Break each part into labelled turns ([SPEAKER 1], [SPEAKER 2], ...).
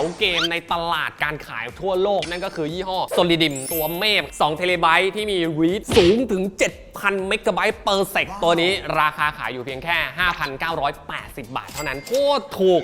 [SPEAKER 1] าเกมในตลาดการขายทั่วโลก นั่นก็คือยี่ห้อ Solidim ตัวเมฟ2เทเลไบต์ที่มี read สูงถึง 7,000เมกะไบต์ per sec ตัวนี้ราคาขายอยู่เพียงแค่ 5,980 บาทเท่านั้นโคตรถูก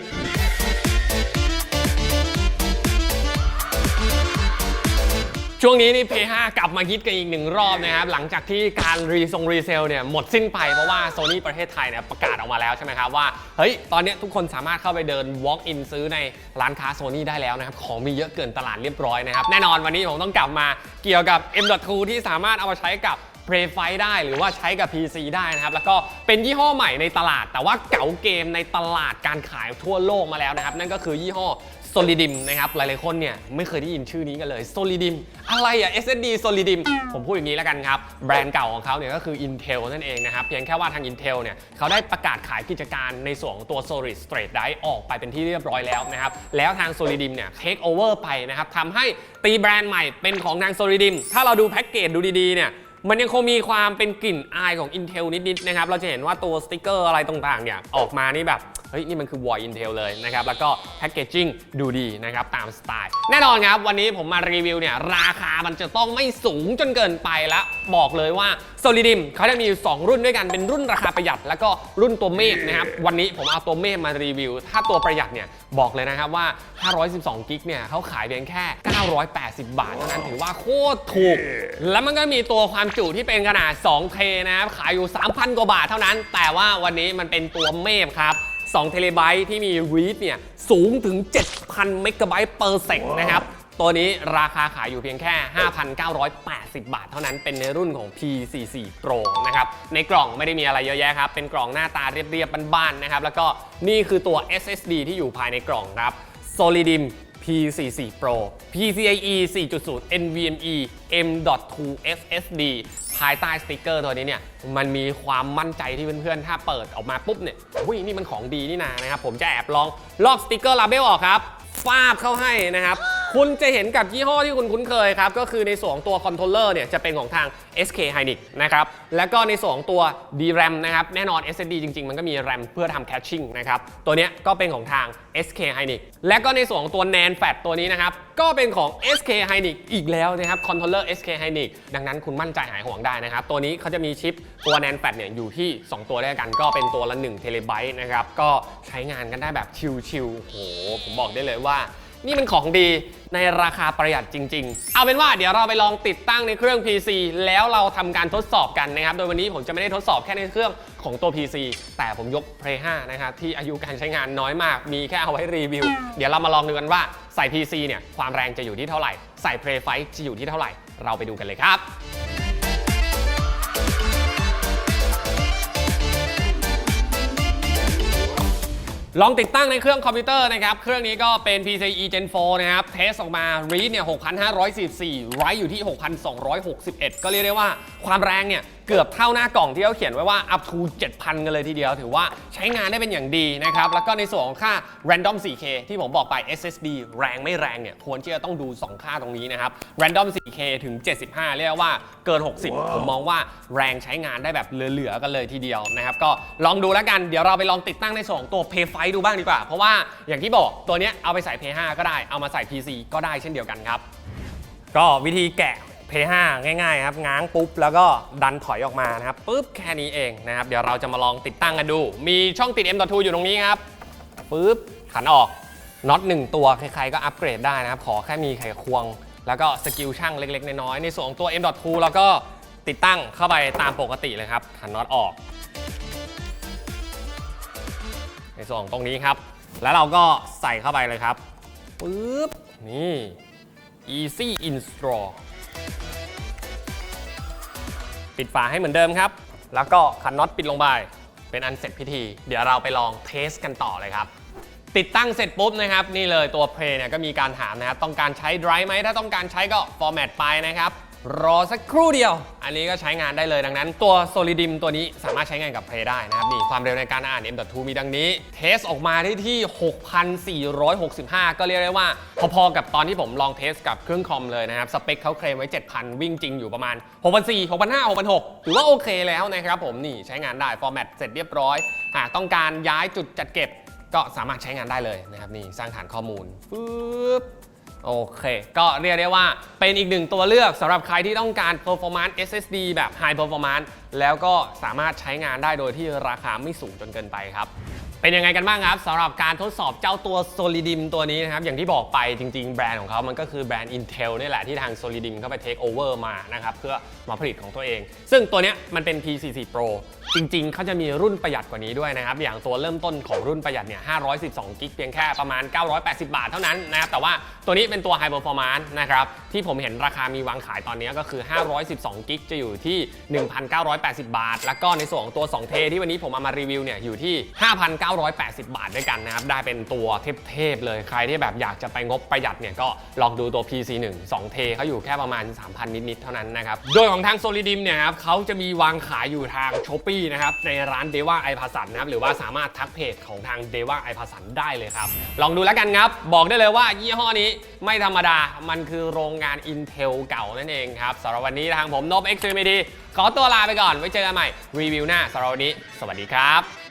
[SPEAKER 1] ช่วงนี้นี่ P5 กลับมาฮิตกันอีกหนึ่งรอบนะครับหลังจากที่การรีทรงรีเซลเนี่ยหมดสิ้นไปเพราะว่า Sony ประเทศไทยเนี่ยประกาศออกมาแล้วใช่ไหมครับว่าเฮ้ยตอนเนี้ยทุกคนสามารถเข้าไปเดิน walk in ซื้อในร้านค้า Sony ได้แล้วนะครับของมีเยอะเกินตลาดเรียบร้อยนะครับแน่นอนวันนี้ผมต้องกลับมาเกี่ยวกับ M.2 ที่สามารถเอามาใช้กับ p r e f i ได้หรือว่าใช้กับ PC ได้นะครับ แล้วก็เป็นยี่ห้อใหม่ในตลาด แต่ว่าเก๋าเกมในตลาดการขายทั่วโลกมาแล้วนะครับ นั่นก็คือยี่ห้อ Solidim นะครับ หลายๆคนเนี่ยไม่เคยได้ยินชื่อนี้กันเลย Solidim อะไรอะ SSD Solidim ผมพูดอย่างนี้แล้วกันครับ แบรนด์เก่าของเขาเนี่ยก็คือ Intel นั่นเองนะครับ เพียงแค่ว่าทาง Intel เนี่ยเขาได้ประกาศขายกิจการในส่วนของตัว Solid State Drive ออกไปเป็นที่เรียบร้อยแล้วนะครับ แล้วทาง Solidim เนี่ย take over ไปนะครับทำให้ตีแบรนด์ใหม่เป็นของทาง Solidim ถ้าเราดูแพ็กเกจดูดีๆเนี่ยมันยังคงมีความเป็นกลิ่นอายของ Intel นิดๆนะครับ เราจะเห็นว่าตัวสติกเกอร์อะไรต่างๆเนี่ยออกมานี่แบบ เฮ้ยนี่มันคือวอย Intel เลยนะครับ แล้วก็แพคเกจิ้งดูดีนะครับ ตามสไตล์ แน่นอนครับ วันนี้ผมมารีวิวเนี่ย ราคามันจะต้องไม่สูงจนเกินไปแล้วบอกเลยว่า Solidim เขาจะมีอยู่ 2 รุ่นด้วยกันเป็นรุ่นราคาประหยัด แล้วก็รุ่นตัวเมฆนะครับ วันนี้ผมเอาตัวเมฆมารีวิว ถ้าตัวประหยัดเนี่ยบอกเลยนะครับว่า 512กิกเนี่ยเขาขายเพียงแค่ 980 บาทเท่านั้นถือว่าโคตรถูก แล้วมันก็มีตัวความจุที่เป็นขนาด 2K นะครับขายอยู่ 3,000 กว่าบาทเท่านั้น แต่ว่าวันนี้มันเป็นตัวเมฟครับ 2 เทเลไบต์ที่มี read เนี่ยสูงถึง 7,000 เมกะไบต์ per sec นะครับ ตัวนี้ราคาขายอยู่เพียงแค่ 5,980 บาท เท่านั้นเป็นในรุ่นของ P44 Pro นะครับ ในกล่องไม่ได้มีอะไรเยอะแยะครับ เป็นกล่องหน้าตาเรียบๆบ้านๆนะครับ แล้วก็นี่คือตัว SSD ที่อยู่ภายในกล่องครับ Solidim P44 Pro PCIe 4.0 NVMe M.2 SSD ภายใต้สติกเกอร์ตัวนี้เนี่ยมันมีความมั่นใจที่เพื่อนๆ ถ้าเปิดออกมาปุ๊บเนี่ยอุ้ยนี่มันของดีนี่นานะครับผมจะแอบลองลอกสติกเกอร์ลาเบลออกครับฟาบเข้าให้นะครับ คุณจะเห็นกับยี่ห้อที่คุณคุ้นเคยครับ ก็คือในส่วนของตัวคอนโทรลเลอร์เนี่ยจะเป็นของทาง SK Hynix นะครับ แล้วก็ในส่วนของตัว DRAM นะครับ แน่นอน SSD จริง ๆ มันก็มี RAM เพื่อทำ caching นะครับ ตัวเนี้ยก็เป็นของทาง SK Hynix และก็ในส่วนของตัว NAND Flash ตัวนี้นะครับ ก็เป็นของ SK Hynix อีกแล้วนะครับคอนโทรลเลอร์ SK Hynix ดังนั้นคุณมั่นใจหายห่วงได้นะครับ ตัวนี้เขาจะมีชิปตัว NAND Flash เนี่ยอยู่ที่ 2 ตัวด้วยกัน ก็เป็นตัวละ1เทเลไบต์นะครับ ก็ใช้งานกันได้แบบชิลๆโอ้โหผมบอกได้เลยว่า นี่มันของดีในราคาประหยัดจริง ๆ เอาเป็นว่าเดี๋ยวเราไปลองติดตั้งในเครื่อง PC แล้วเราทำการทดสอบกันนะครับ โดยวันนี้ผมจะไม่ได้ทดสอบแค่ในเครื่องของตัว PC แต่ผมยก Play 5นะครับที่อายุการใช้งานน้อยมาก มีแค่เอาไว้รีวิว เดี๋ยวเรามาลองดูกันว่าใส่ PC เนี่ยความแรงจะอยู่ที่เท่าไหร่ ใส่ Play 5จะอยู่ที่เท่าไหร่ เราไปดูกันเลยครับ ลองติดตั้งในเครื่องคอมพิวเตอร์นะครับ เครื่องนี้ก็เป็น PCIe Gen 4 นะครับ เทสออกมา read เนี่ย 6,544 write อยู่ที่ 6,261 ก็เรียกได้ว่าความแรงเนี่ย เกือบเท่าหน้ากล่องที่เขาเขียนไว้ว่า up to 7,000 กันเลยทีเดียว ถือว่าใช้งานได้เป็นอย่างดีนะครับ แล้วก็ในส่วนของค่า random 4K ที่ผมบอกไป SSD แรงไม่แรงเนี่ย ควรที่จะต้องดู 2 ค่าตรงนี้นะครับ random 4K ถึง 75 เรียกว่าเกิน 60 ผมมองว่าแรงใช้งานได้แบบเหลือๆกันเลยทีเดียวนะครับ ก็ลองดูแล้วกัน เดี๋ยวเราไปลองติดตั้งในส่วนของตัว Play 5ดูบ้างดีกว่า เพราะว่าอย่างที่บอกตัวนี้เอาไปใส่ Play 5ก็ได้เอามาใส่ PC ก็ได้เช่นเดียวกันครับ ก็วิธีแกะ Play 5ง่ายๆครับง้างปุ๊บแล้วก็ดันถอยออกมานะครับปุ๊บแค่นี้เองนะครับเดี๋ยวเราจะมาลองติดตั้งกันดู มีช่องติด M.2 อยู่ตรงนี้ครับปุ๊บขันออกน็อตหนึ่งตัวใครๆก็อัปเกรดได้นะครับขอแค่มีไขควง แล้วก็สกิลช่างเล็กๆน้อยๆในส่วนของตัว M.2 แล้วก็ติดตั้งเข้าไปตามปกติเลยครับขันน็อตออก ในส่วนของตรงนี้ครับ แล้วเราก็ใส่เข้าไปเลยครับปุ๊บนี่ easy install ปิดฝาให้เหมือนเดิมครับ แล้วก็ขันน็อตปิดลงไป เป็นอันเสร็จพิธี เดี๋ยวเราไปลองเทสกันต่อเลยครับ ติดตั้งเสร็จปุ๊บนะครับ นี่เลยตัวเพลเนี่ยก็มีการถามนะครับ ต้องการใช้ drive ไหม ถ้าต้องการใช้ก็ format ไปนะครับ รอสักครู่เดียว อันนี้ก็ใช้งานได้เลยดังนั้น ตัว Solidim ตัวนี้สามารถใช้งานกับ Play ได้นะครับนี่ความเร็วในการอ่าน M.2 มีดังนี้ เทสออกมาได้ที่ 6,465 ก็เรียกได้ว่า พอๆกับตอนที่ผมลองเทสกับเครื่องคอมเลยนะครับ สเปคเขาเคลมไว้ 7,000 วิ่งจริงอยู่ประมาณ 6,400 6,500 6,600ถือว่าโอเคแล้วนะครับผมนี่ใช้งานได้ฟอร์แมตเสร็จเรียบร้อยหากต้องการย้ายจุดจัดเก็บ ก็สามารถใช้งานได้เลยนะครับนี่สร้างฐานข้อมูลปึ๊บ โอเค ก็เรียกได้ว่าเป็นอีกหนึ่งตัวเลือกสำหรับใครที่ต้องการ performance SSD แบบ high performance แล้วก็สามารถใช้งานได้โดยที่ราคาไม่สูงจนเกินไปครับ เป็นยังไงกันบ้างครับสำหรับการทดสอบเจ้าตัว Solidim ตัวนี้นะครับ อย่างที่บอกไปจริง ๆ แบรนด์ของเขามันก็คือแบรนด์ Intel นี่แหละที่ทาง Solidim เข้าไป take over มานะครับ เพื่อมาผลิตของตัวเอง ซึ่งตัวเนี้ยมันเป็น P44 Pro จริง ๆ เขาจะมีรุ่นประหยัดกว่านี้ด้วยนะครับ อย่างตัวเริ่มต้นของรุ่นประหยัดเนี่ย 512 กิกเพียงแค่ประมาณ 980 บาทเท่านั้นนะครับ แต่ว่าตัวนี้เป็นตัว High Performance นะครับ ที่ผมเห็นราคามีวางขายตอนนี้ก็คือ 512 กิกจะอยู่ที่ 1,980 บาท แล้วก็ในส่วนของตัว2เทที่วันนี้ผมเอามารีวิวเนี่ยอยู่ที่980 บาทด้วยกันนะครับ ได้เป็นตัวเทพๆเลย ใครที่แบบอยากจะไปงบประหยัดเนี่ยก็ลองดูตัว PC1 2เทเขาอยู่แค่ประมาณ 3,000 นิดๆเท่านั้นนะครับ โดยของทาง Solidim เนี่ยครับเขาจะมีวางขายอยู่ทาง s h อ p e e นะครับ ในร้าน d e w a i p a s a n นะครับ หรือว่าสามารถทักเพจของทาง d e w a i p a s a n ได้เลยครับ ลองดูแล้วกันครับ บอกได้เลยว่ายี่ห้อนี้ไม่ธรรมดา มันคือโรงงาน Intel เก่านั่นเองครับสำหรับวันนี้ทางผมนบ Extremity ขอตัวลาไปก่อน ไว้เจอกันใหม่รีวิวหน้าสำหรับวันนี้ สวัสดีครับ